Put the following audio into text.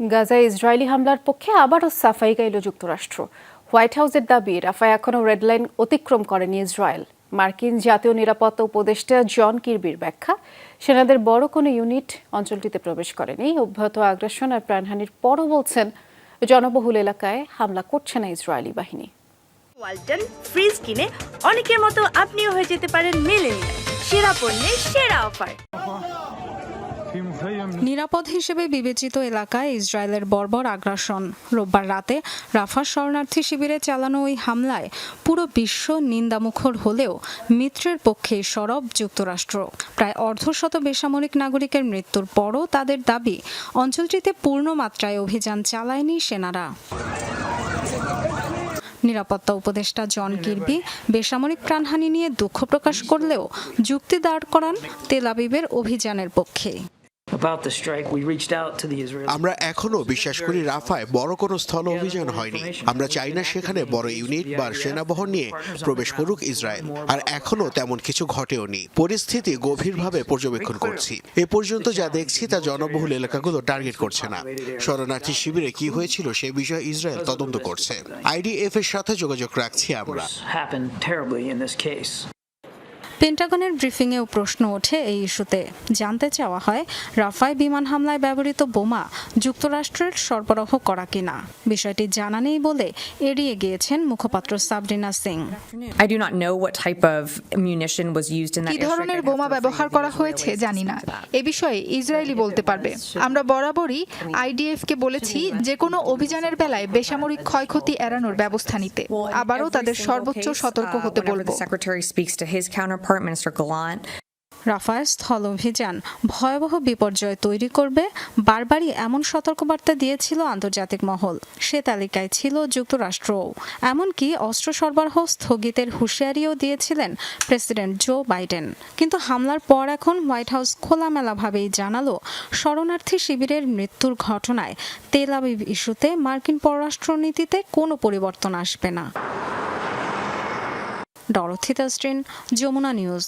গাজায় ইসরায়েলি হামলার পক্ষে আবারও সাফাই গাইল যুক্তরাষ্ট্র। হোয়াইট হাউসের দাবি, রাফায় এখনও রেডলাইন অতিক্রম করেনি ইসরায়েল। মার্কিন জাতীয় নিরাপত্তা উপদেষ্টা জন কির্বির ব্যাখ্যা, সেনাদের বড় কোনো ইউনিট অঞ্চলটিতে প্রবেশ করেনি। অব্যাহত আগ্রাসন আর প্রাণহানির পরও বলছেন, জনবহুল এলাকায় হামলা করছে না ইসরায়েলি বাহিনী। ওয়ালটন, ফ্রিজ কিনে অনেকের মতো আপনিও হয়ে যেতে পারেন মেলেনিয়া সেরা পণ্যের সেরা অফার। নিরাপদ হিসেবে বিবেচিত এলাকায় ইসরায়েলের বর্বর আগ্রাসন। রোববার রাতে রাফা শরণার্থী শিবিরে চালানো ওই হামলায় পুরো বিশ্ব নিন্দামুখর হলেও মিত্রের পক্ষে সরব যুক্তরাষ্ট্র। প্রায় অর্ধশত বেসামরিক নাগরিকের মৃত্যুর পরও তাদের দাবি, অঞ্চলটিতে পূর্ণ মাত্রায় অভিযান চালায়নি সেনারা। নিরাপত্তা উপদেষ্টা জন কির্বি বেসামরিক প্রাণহানি নিয়ে দুঃখ প্রকাশ করলেও যুক্তি দাঁড় করান তেল আবিবের অভিযানের পক্ষে। About the strike, we reached out to the Israeli. আমরা এখনও বিশ্বাস করি রাফায় বড় কোনো স্থল অভিযান হয়নি। আমরা চাই না সেখানে বড় ইউনিট বা সেনাবহর নিয়ে প্রবেশ করুক ইসরায়েল। আর এখনও তেমন কিছু ঘটেওনি পরিস্থিতি গভীরভাবে পর্যবেক্ষণ করছি। এ পর্যন্ত যা দেখছি তা জনবহুল এলাকাগুলো টার্গেট করছে না। শরণার্থী শিবিরে কি হয়েছিল সে বিষয়ে ইসরায়েল তদন্ত করছে। আইডিএফ এর সাথে যোগাযোগ রাখছি আমরা। পেন্টাগনের ব্রিফিংয়েও প্রশ্ন ওঠে এই ইস্যুতে। জানতে চাওয়া হয় রাফায় বিমান হামলায় ব্যবহৃত বোমা যুক্তরাষ্ট্রের সরবরাহ করা কিনা? বিষয়টি জানা নেই বলে এড়িয়ে গিয়েছেন মুখপাত্র Sabrina Singh. I do not know what type of munition was used in that কি ধরনের বোমা ব্যবহার করা হয়েছে জানি না। এ বিষয়ে ইসরায়েলি বলতে পারবে। আমরা বরাবরই আইডিএফ কে বলেছি যে কোনো অভিযানের বেলায় বেসামরিক ক্ষয়ক্ষতি এড়ানোর ব্যবস্থা নিতে। আবারও তাদের সর্বোচ্চ সতর্ক হতে বলব। Counterpart, Minister Gallant. রাফায় স্থল অভিযান ভয়াবহ বিপর্যয় তৈরি করবে। বারবারই এমন সতর্কবার্তা দিয়েছিল আন্তর্জাতিক মহল। সে তালিকায় ছিল যুক্তরাষ্ট্রও। এমনকি অস্ত্র সরবরাহ স্থগিতের হুঁশিয়ারিও দিয়েছিলেন প্রেসিডেন্ট জো বাইডেন। কিন্তু হামলার পর এখন হোয়াইট হাউস খোলামেলাভাবেই জানালো শরণার্থী শিবিরের মৃত্যুর ঘটনায়। তেল আবিব ইস্যুতে মার্কিন পররাষ্ট্রনীতিতে কোনো পরিবর্তন আসবে না। ডরথিতা স্ট্রিন যমুনা নিউজ।